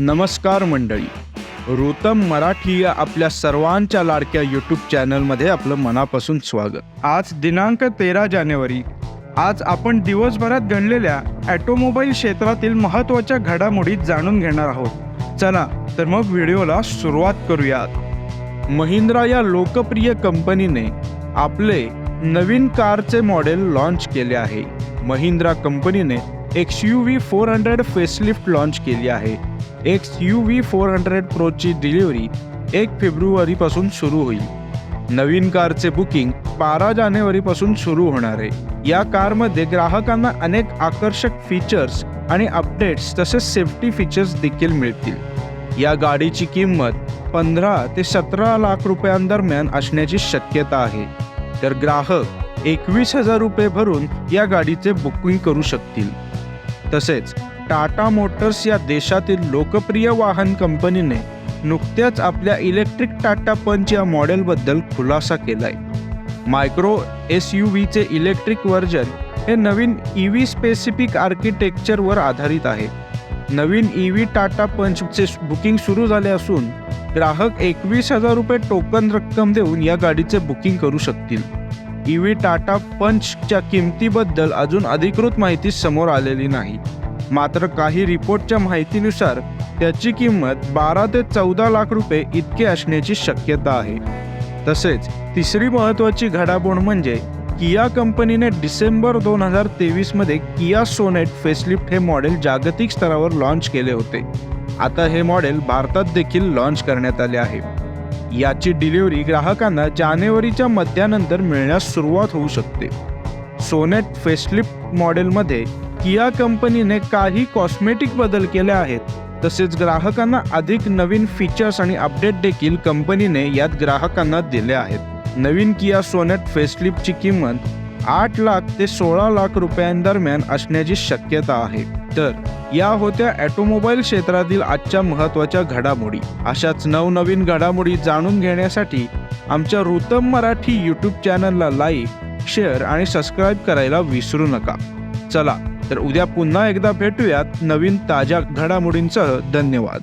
नमस्कार मंडळी. रोतम मराठी या आपल्या सर्वांच्या लाडक्या यूट्यूब चॅनलमध्ये आपलं मनापासून स्वागत. आज दिनांक तेरा जानेवारी. आज आपण दिवसभरात घडलेल्या ॲटोमोबाईल क्षेत्रातील महत्त्वाच्या घडामोडी जाणून घेणार आहोत. चला तर मग व्हिडिओला सुरुवात करूयात. महिंद्रा या लोकप्रिय कंपनीने आपले नवीन कारचे मॉडेल लॉन्च केले आहे. महिंद्रा कंपनीने X U V four hundred facelift launch केली आहे. X U V four hundred प्रोची delivery एक फेब्रुवारीपासून सुरू होईल. नवीन कारचे बुकिंग बारा जानेवारीपासून सुरू होणार आहे. या कारमध्ये ग्राहकांना अनेक आकर्षक फीचर्स आणि अपडेट्स तसेच सेफ्टी फीचर्स देखील मिळतील. या गाडीची किंमत पंधरा ते सतरा लाख रुपयांदरम्यान असण्याची शक्यता आहे. तर ग्राहक एकवीस हजार रुपये भरून या गाडीचे बुकिंग करू शकतील. तसेच टाटा मोटर्स या देशातील लोकप्रिय वाहन कंपनीने नुकत्याच आपल्या इलेक्ट्रिक टाटा पंच या मॉडेलबद्दल खुलासा केलाय. मायक्रो एस यू व्हीचे इलेक्ट्रिक व्हर्जन हे नवीन ई व्ही स्पेसिफिक आर्किटेक्चरवर आधारित आहे. नवीन ई व्ही टाटा पंचचे बुकिंग सुरू झाले असून ग्राहक एकवीस हजार रुपये टोकन रक्कम देऊन या गाडीचे बुकिंग करू शकतील. ई व्ही टाटा पंचच्या किमतीबद्दल अजून अधिकृत माहिती समोर आलेली नाही. मात्र काही रिपोर्टच्या माहितीनुसार त्याची किंमत बारा ते चौदा लाख रुपये इतके असण्याची शक्यता आहे. तसेच तिसरी महत्त्वाची घडामोड म्हणजे किया कंपनीने डिसेंबर दोन हजार तेवीसमध्ये किया सोनेट फेसलिफ्ट हे मॉडेल जागतिक स्तरावर लॉन्च केले होते. आता हे मॉडेल भारतात देखील लॉन्च करण्यात आले आहे. याची डिलिव्हरी ग्राहकांना जानेवारीच्या मध्यानंतर मिळण्यास सुरुवात होऊ शकते. सोनेट फेसलिफ्ट मॉडेलमध्ये किया कंपनीने काही कॉस्मेटिक बदल केले आहेत. तसेच ग्राहकांना अधिक नवीन फीचर्स आणि अपडेट देखील कंपनीने यात ग्राहकांना दिले आहेत. नवीन किया सोनेट फेसलिपची किंमत आठ लाख ते सोळा लाख रुपयांदरम्यान असण्याची शक्यता आहे. तर या होत्या ॲटोमोबाईल क्षेत्रातील आजच्या महत्त्वाच्या घडामोडी. अशाच नवनवीन घडामोडी जाणून घेण्यासाठी आमच्या रुतम मराठी यूट्यूब चॅनलला लाईक शेअर आणि सबस्क्राईब करायला विसरू नका. चला तर उद्या पुन्हा एकदा भेटूयात नवीन ताज्या घडामोडींसह. धन्यवाद.